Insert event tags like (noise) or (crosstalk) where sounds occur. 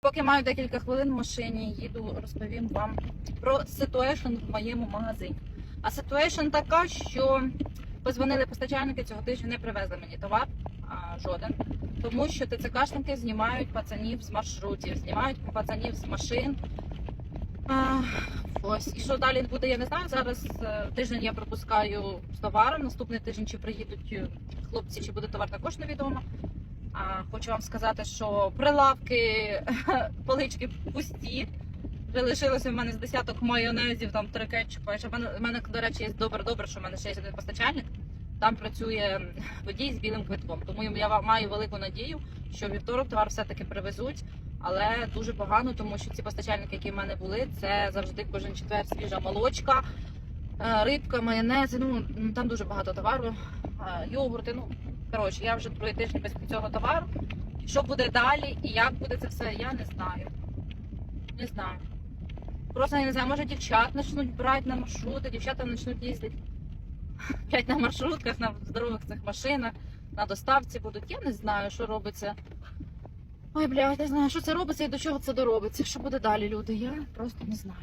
Поки маю декілька хвилин в машині, їду, розповім вам про ситуейшн в моєму магазині. А ситуейшн така, що позвонили постачальники цього тижня, не привезли мені товар, а, жоден. Тому що ТЦКшники знімають пацанів з маршрутів, знімають пацанів з машин. А, ось. І що далі буде, я не знаю. Зараз е, тиждень я пропускаю з товаром. Наступний тиждень чи приїдуть е, хлопці, чи буде товар, також невідомо. Хочу вам сказати, що прилавки, (laughs) полички пусті. Лишилося в мене з десяток майонезів, там три кетчупа. В мене, в мене, до речі, є добре, добре, що в мене ще є один постачальник. Там працює водій з білим квитком. Тому я маю велику надію, що вівторок товар все-таки привезуть. Але дуже погано, тому що ці постачальники, які в мене були, це завжди кожен четвер свіжа молочка, е, рибка, майонези. Ну там дуже багато товару, йогурти. Ну коротше, я вже другий тиждень без цього товару. Що буде далі і як буде це все, я не знаю. Не знаю. Просто я не знаю, може дівчат почнуть брати на маршрути, дівчата почнуть їздити (laughs) на маршрутках, на здорових цих машинах, на доставці будуть. Я не знаю, що робиться. Ой, блядь, не знаю, що це робиться і до чого це доробиться. Що буде далі, люди? Я просто не знаю.